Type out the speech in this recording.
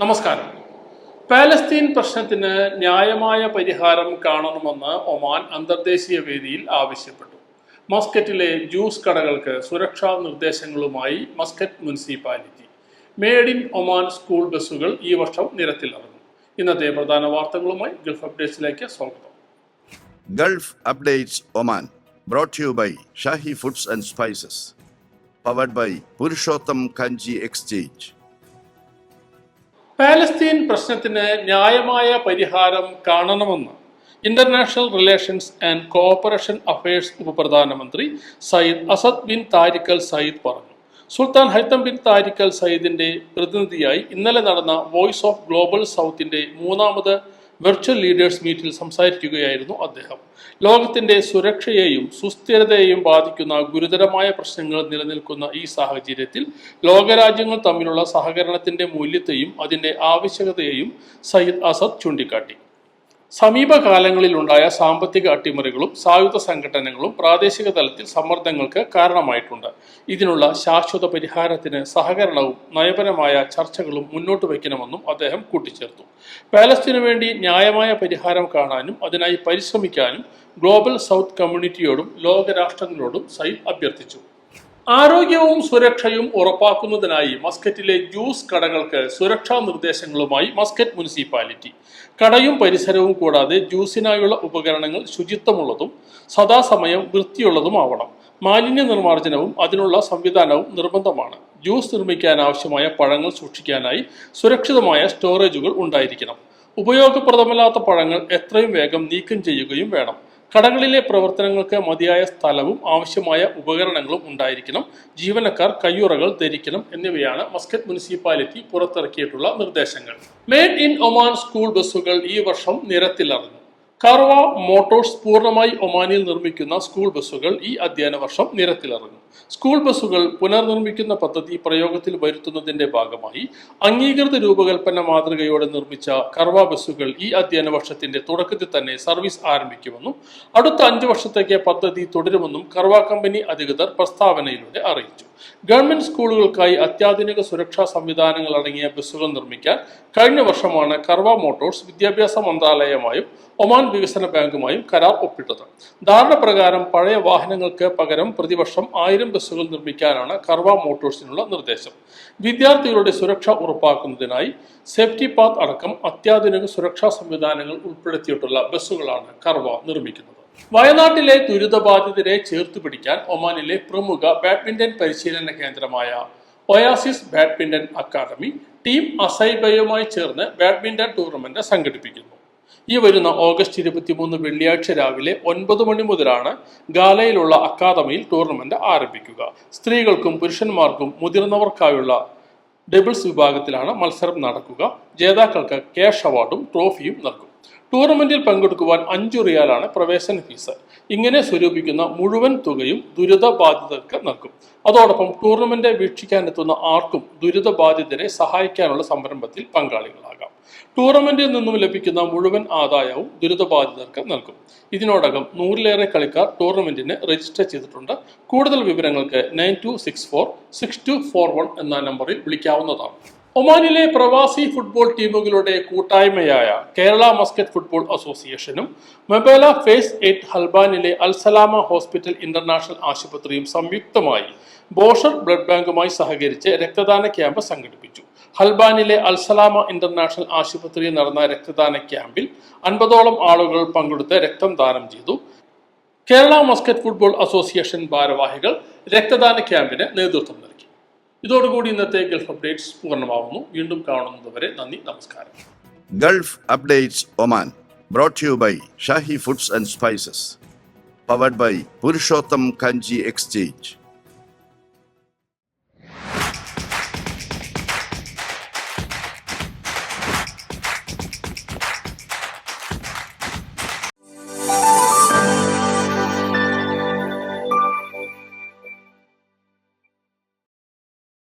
നമസ്കാരം. പാലസ്തീൻ പ്രശ്നത്തിന് ന്യായമായ പരിഹാരം കാണണമെന്ന് ഒമാൻ അന്തർദേശീയ വേദിയിൽ ആവശ്യപ്പെട്ടു. മസ്കറ്റിലെ ജ്യൂസ് കടകൾക്ക് സുരക്ഷാ നിർദ്ദേശങ്ങളുമായി Muscat municipality. Made in Oman school ബസ്സുകൾ ഈ വർഷം നിരത്തിലിറങ്ങും ഇന്നത്തെ പ്രധാന വാർത്തകളുമായി ഗൾഫ് അപ്ഡേറ്റ്സിലേക്ക് സ്വാഗതം. Gulf updates Oman brought to you by Foods and Spices. Powered by Purushottam Kanji Exchange. Palestine പ്രശ്നത്തിന് ന്യായമായ പരിഹാരം കാണണമെന്ന് international relations and cooperation affairs ഉപപ്രധാനമന്ത്രി Sayyid Asad bin Tariq Al Said പറഞ്ഞു. സുൽത്താൻ ഹൈത്തം ബിൻ താരിഖ് അൽ സയ്യിദിന്റെ പ്രതിനിധിയായി ഇന്നലെ നടന്ന വോയിസ് ഓഫ് ഗ്ലോബൽ സൗത്തിന്റെ മൂന്നാമത് വെർച്വൽ ലീഡേഴ്സ് മീറ്റിൽ സംസാരിക്കുകയായിരുന്നു അദ്ദേഹം. ലോകത്തിന്റെ സുരക്ഷയെയും സുസ്ഥിരതയെയും ബാധിക്കുന്ന ഗുരുതരമായ പ്രശ്നങ്ങൾ നിലനിൽക്കുന്ന ഈ സാഹചര്യത്തിൽ ലോകരാജ്യങ്ങൾ തമ്മിലുള്ള സഹകരണത്തിന്റെ മൂല്യത്തെയും അതിന്റെ ആവശ്യകതയെയും സയ്യിദ് അസദ് ചൂണ്ടിക്കാട്ടി. സമീപകാലങ്ങളിലുണ്ടായ സാമ്പത്തിക അട്ടിമറികളും സായുധ സംഘടനകളും പ്രാദേശിക തലത്തിൽ സമ്മർദ്ദങ്ങൾക്ക് കാരണമായിട്ടുണ്ട്. ഇതിനുള്ള ശാശ്വത പരിഹാരത്തിന് സഹകരണവും നയപരമായ ചർച്ചകളും മുന്നോട്ട് വയ്ക്കണമെന്നും അദ്ദേഹം കൂട്ടിച്ചേർത്തു. പാലസ്തീനു വേണ്ടി ന്യായമായ പരിഹാരം കാണാനും അതിനായി പരിശ്രമിക്കാനും ഗ്ലോബൽ സൗത്ത് കമ്മ്യൂണിറ്റിയോടും ലോകരാഷ്ട്രങ്ങളോടും സയ്യിദ് അഭ്യർത്ഥിച്ചു. ആരോഗ്യവും സുരക്ഷയും ഉറപ്പാക്കുന്നതിനായി മസ്കറ്റിലെ ജ്യൂസ് കടകൾക്ക് സുരക്ഷാ നിർദ്ദേശങ്ങളുമായി മസ്കറ്റ് മുനിസിപ്പാലിറ്റി. കടയും പരിസരവും കൂടാതെ ജ്യൂസിനായുള്ള ഉപകരണങ്ങൾ ശുചിത്വമുള്ളതും സദാസമയം വൃത്തിയുള്ളതുമാവണം. മാലിന്യ നിർമ്മാർജനവും അതിനുള്ള സംവിധാനവും നിർബന്ധമാണ്. ജ്യൂസ് നിർമ്മിക്കാൻ ആവശ്യമായ പഴങ്ങൾ സൂക്ഷിക്കാനായി സുരക്ഷിതമായ സ്റ്റോറേജുകൾ ഉണ്ടായിരിക്കണം. ഉപയോഗപ്രദമല്ലാത്ത പഴങ്ങൾ എത്രയും വേഗം നീക്കം ചെയ്യുകയും വേണം. കടകളിലെ പ്രവർത്തനങ്ങൾക്ക് മതിയായ സ്ഥലവും ആവശ്യമായ ഉപകരണങ്ങളും ഉണ്ടായിരിക്കണം. ജീവനക്കാർ കയ്യുറകൾ ധരിക്കണം എന്നിവയാണ് മസ്കറ്റ് മുനിസിപ്പാലിറ്റി പുറത്തിറക്കിയിട്ടുള്ള നിർദ്ദേശങ്ങൾ. മേഡ് ഇൻ ഒമാൻ സ്കൂൾ ബസ്സുകൾ ഈ വർഷം നിരത്തിലിറങ്ങും കർവ മോട്ടോഴ്സ് പൂർണമായി ഒമാനിൽ നിർമ്മിക്കുന്ന സ്കൂൾ ബസ്സുകൾ ഈ അധ്യയന വർഷം നിരത്തിലിറങ്ങും. സ്കൂൾ ബസ്സുകൾ പുനർനിർമ്മിക്കുന്ന പദ്ധതി പ്രയോഗത്തിൽ വരുത്തുന്നതിന്റെ ഭാഗമായി അംഗീകൃത രൂപകൽപ്പന മാതൃകയോടെ നിർമ്മിച്ച കർവ ബസ്സുകൾ ഈ അധ്യയന വർഷത്തിന്റെ തുടക്കത്തിൽ തന്നെ സർവീസ് ആരംഭിക്കുമെന്നും അടുത്ത അഞ്ചു വർഷത്തേക്ക് പദ്ധതി തുടരുമെന്നും കർവ കമ്പനി അധികൃതർ പ്രസ്താവനയിലൂടെ അറിയിച്ചു. ഗവൺമെന്റ് സ്കൂളുകൾക്കായി അത്യാധുനിക സുരക്ഷാ സംവിധാനങ്ങൾ അടങ്ങിയ ബസ്സുകൾ നിർമ്മിക്കാൻ കഴിഞ്ഞ വർഷമാണ് കർവ മോട്ടോഴ്സ് വിദ്യാഭ്യാസ മന്ത്രാലയമായും ഒമാൻ വികസന ബാങ്കുമായും കരാർ ഒപ്പിട്ടത്. ധാരണ പ്രകാരം പഴയ വാഹനങ്ങൾക്ക് പകരം പ്രതിവർഷം ആയിരം ബസ്സുകൾ നിർമ്മിക്കാനാണ് കർവ മോട്ടോഴ്സിനുള്ള നിർദ്ദേശം. വിദ്യാർത്ഥികളുടെ സുരക്ഷ ഉറപ്പാക്കുന്നതിനായി സേഫ്റ്റി പാത്ത് അടക്കം അത്യാധുനിക സുരക്ഷാ സംവിധാനങ്ങൾ ഉൾപ്പെടുത്തിയിട്ടുള്ള ബസ്സുകളാണ് കർവ നിർമ്മിക്കുന്നത്. വയനാട്ടിലെ ദുരിതബാധിതരെ ചേർത്തു പിടിക്കാൻ ഒമാനിലെ പ്രമുഖ ബാഡ്മിന്റൺ പരിശീലന കേന്ദ്രമായ ഒയാസിസ് ബാഡ്മിന്റൺ അക്കാദമി ടീം അസൈബയുമായി ചേർന്ന് ബാഡ്മിന്റൺ ടൂർണമെന്റ് സംഘടിപ്പിക്കുന്നു. ഈ വരുന്ന ഓഗസ്റ്റ് ഇരുപത്തിമൂന്ന് വെള്ളിയാഴ്ച രാവിലെ ഒൻപത് മണി മുതലാണ് ഗാലയിലുള്ള അക്കാദമിയിൽ ടൂർണമെന്റ് ആരംഭിക്കുക. സ്ത്രീകൾക്കും പുരുഷന്മാർക്കും മുതിർന്നവർക്കായുള്ള ഡബിൾസ് വിഭാഗത്തിലാണ് മത്സരം നടക്കുക. ജേതാക്കൾക്ക് ക്യാഷ് അവാർഡും ട്രോഫിയും നൽകും. ടൂർണമെന്റിൽ പങ്കെടുക്കുവാൻ അഞ്ചു റിയാലാണ് പ്രവേശന ഫീസ്. ഇങ്ങനെ സ്വരൂപിക്കുന്ന മുഴുവൻ തുകയും ദുരിതബാധിതർക്ക് നൽകും. അതോടൊപ്പം ടൂർണമെന്റ് വീക്ഷിക്കാനെത്തുന്ന ആർക്കും ദുരിതബാധിതരെ സഹായിക്കാനുള്ള സംരംഭത്തിൽ പങ്കാളികളാകാം. ടൂർണമെന്റിൽ നിന്നും ലഭിക്കുന്ന മുഴുവൻ ആദായവും ദുരിതബാധിതർക്ക് നൽകും. ഇതിനോടകം നൂറിലേറെ കളിക്കാർ ടൂർണമെന്റിന് രജിസ്റ്റർ ചെയ്തിട്ടുണ്ട്. കൂടുതൽ വിവരങ്ങൾക്ക് nine two six four six two four one എന്ന നമ്പറിൽ വിളിക്കാവുന്നതാണ്. ഒമാനിലെ പ്രവാസി ഫുട്ബോൾ ടീമുകളുടെ കൂട്ടായ്മയായ കേരള മസ്കറ്റ് ഫുട്ബോൾ അസോസിയേഷനും മൊബൈല ഫേസ് എയ്റ്റ് ഹൽബാനിലെ അൽസലാമ ഹോസ്പിറ്റൽ ഇന്റർനാഷണൽ ആശുപത്രിയും സംയുക്തമായി ബോഷർ ബ്ലഡ് ബാങ്കുമായി സഹകരിച്ച് രക്തദാന ക്യാമ്പ് സംഘടിപ്പിച്ചു. ഹൽബാനിലെ അൽസലാമ ഇന്റർനാഷണൽ ആശുപത്രിയിൽ നടന്ന രക്തദാന ക്യാമ്പിൽ അൻപതോളം ആളുകൾ പങ്കെടുത്ത് രക്തം ദാനം ചെയ്തു. കേരള മസ്കറ്റ് ഫുട്ബോൾ അസോസിയേഷൻ ഭാരവാഹികൾ രക്തദാന ക്യാമ്പിന് നേതൃത്വം നൽകി. ഇതോടുകൂടി ഇന്നത്തെ ഗൾഫ് അപ്ഡേറ്റ്സ് പൂർണമാവുന്നു. വീണ്ടും കാണുന്നതുവരെ നന്ദി നമസ്കാരം. Gulf updates Oman brought you by Shahi foods and spices powered by Purushottam Kanji exchange